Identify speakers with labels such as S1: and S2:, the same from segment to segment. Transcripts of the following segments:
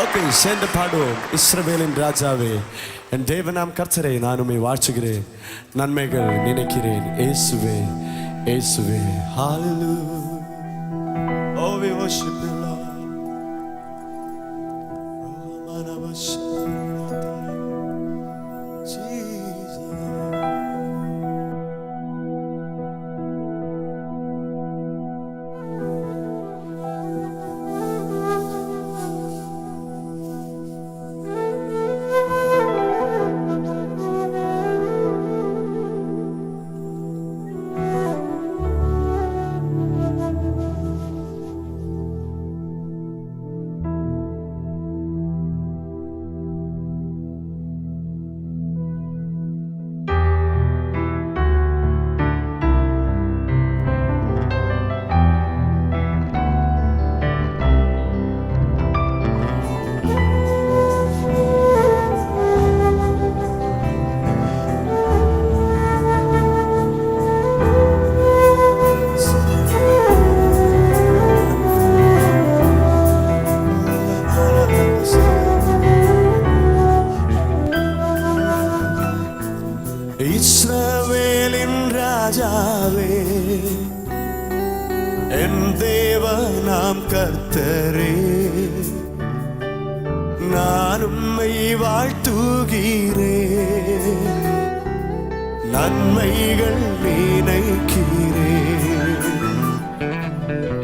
S1: Okay சேர்ந்து பாடுவோம் இஸ்ரவேலின் ராஜாவே என் தேவனாம் கர்த்தரை நான் உண்மை வாழ்த்துகிறேன் நன்மைகள் நினைக்கிறேன் ஏசுவே ஏசுவே ஹாலு Oh we worship you Lord. Oh ராஜாவே. என் தேவ நாம் கர்த்தரே. நான் உம்மை வாழ்த்துகிறேன் நன்மைகள் நினைக்கிறே.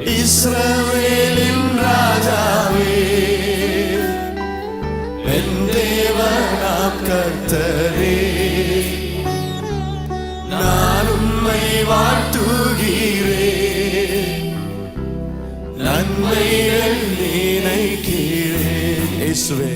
S1: இஸ்ரவேலின் ராஜாவே. என் தேவ நாம் கர்த்தரே. உம்மை வாழ்த்துகிறேன் நன்மைகள் நினைக்கிறேன். இயேசுவே.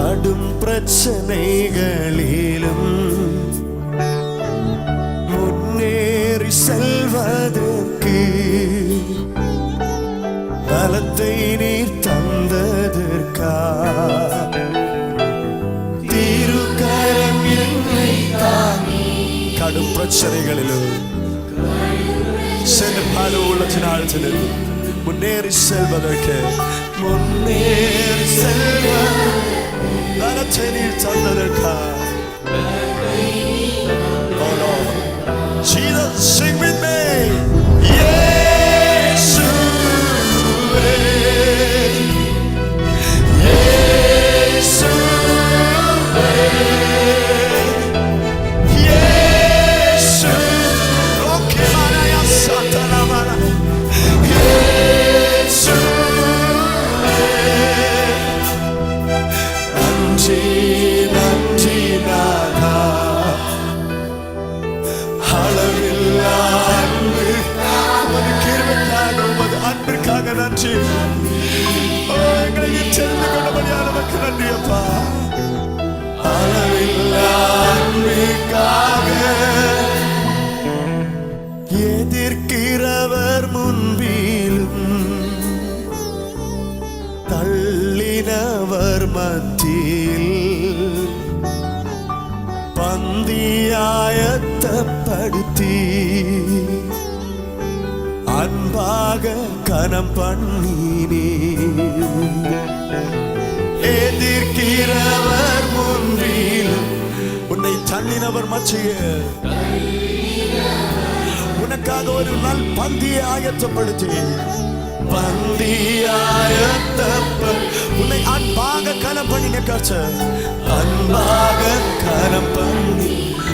S1: கடும் பிரச்சனைகளிலும் முன்னேறி செல்வதற்கு பலத்தை நீர் தந்ததற்கா? தீருக்கரம் என்னை கடும் பிரச்சனைகளிலும் சென்று பல உள்ளத்தினால் முன்னேறி செல்வதற்கு முன்னேறி செல்வதற்கு பலத்தை நீர் தந்ததற்கா Oh Lord. Jesus, sing with me. இயேசுவே. நன்றி பந்தியாயத்தப்படுத்தி அன்பாக கனம் பண்ணினே. எதிர்க்கிறவர் முன்றிலும் உன்னை தள்ளினவர் மச்சிய. உனக்காக ஒரு நல் பந்தியை ஆயத்தப்படுத்தி ஆயத்தப்ப உன்னை அன்பாக கனம் பண்ணின கச்ச அன்பாக கனம் பண்ணி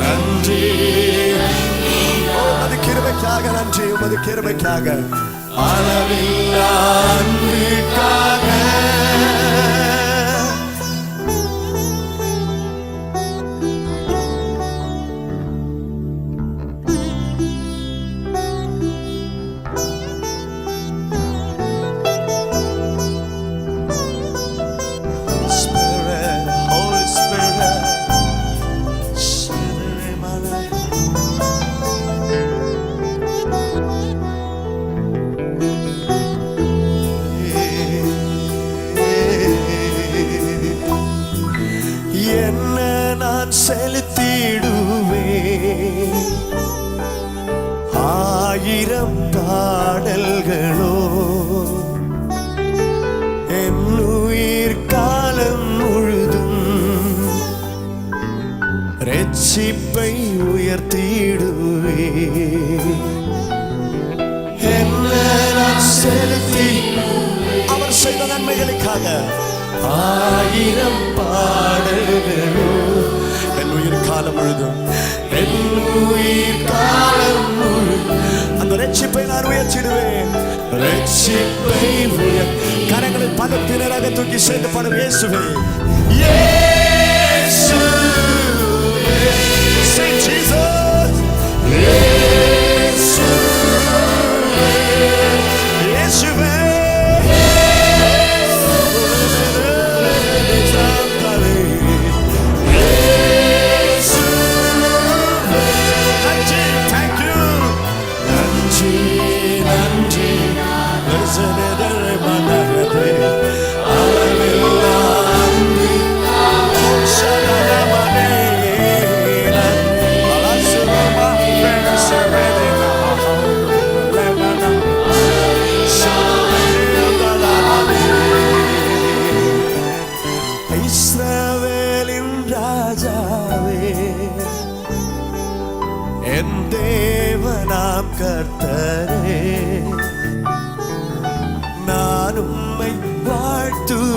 S1: நன்றி அது கிருமைக்காக நன்றி உமது கிருமைக்காக அளவில்லா அன்புக்காக. என்ன நான் செலுத்திடுவேன்? ஆயிரம் பாடல்களோ என் உயிர் காலம் முழுதும் ரட்சிப்பை உயர்த்திடுவே என்ன நான் செலுத்தி அவர் செய்த நன்மைகளுக்காக. ஆயிரம் பாடல்களோ என் உயிர் காலம் முழுதும். என் உயிர் காலம் அந்த ரட்சிப்பை நான் உயர்ச்சிடுவேன் ரட்சிப்பை உயர் கரங்களில் பலத்தினராக தூக்கி சேர்ந்து படம் இயேசுவே. ஏ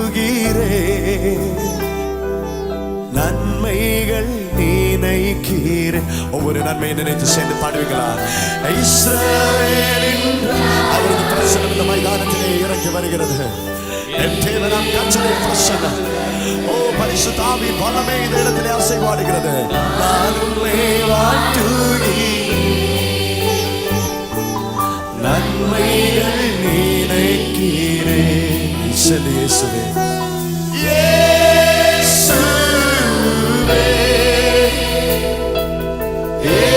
S1: வாழ்த்துகிறேன் நன்மைகள் நினைக்கிறேன் ஒவ்வொரு நன்மையை நினைத்து சேர்ந்து பாடுவீங்களா? இஸ்ரவேலின் அவரது பிரசனம் இந்த மைதானத்திலே இறங்கி வருகிறது. என் தேவனாம் கச்சனை பிரசனம் ஓ பரிசுத்தாவி பலமே இந்த இடத்திலே அசைவாடுகிறது. நான் உம்மை வாழ்த்துகிறேன் நினைக்கிறேன் இயேசுவே இயேசுவே. இயேசுவே.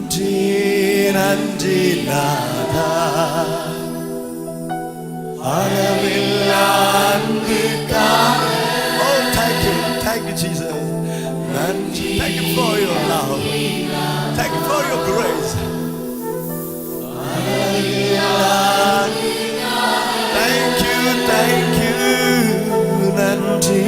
S1: நன்றி நன்றி நாதா அளவில்லா அன்புக்காக Oh, thank you, thank you, Jesus. நன்றி thank you for your love. Thank you for your grace. அளவில்லா அன்புக்காக Thank you, நன்றி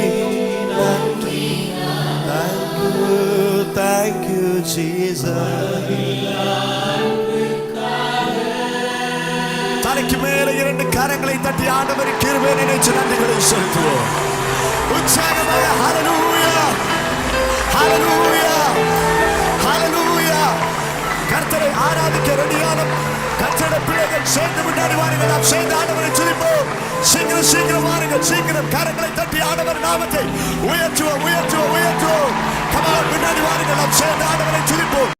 S1: தலைக்கு மேல இரண்டு கரங்களை தட்டி ஆண்டவர் கிருபை நினைச்சு நன்றிகளை செலுத்துவோம். உற்சாகமாக ஹalleluya ஹalleluya ஹalleluya. கர்த்தரை ஆராதிக்க ரெடியான கர்த்தட பிள்ளைகள் சேர்ந்து முன்னாடி வாருங்கள். நாம் சேர்ந்து ஆண்டவரை துதிப்போம். சீக்கிரம் சீக்கிரம் வாருங்கள். சீக்கிரம் கரங்களை தட்டி ஆண்டவர் நாமத்தை உயர்த்துவோம் உயர்த்துவோம் உயர்த்துவோம். கமால் முன்னாடி வாருங்கள் நாம் சேர்ந்து ஆண்டவரை துதிப்போம்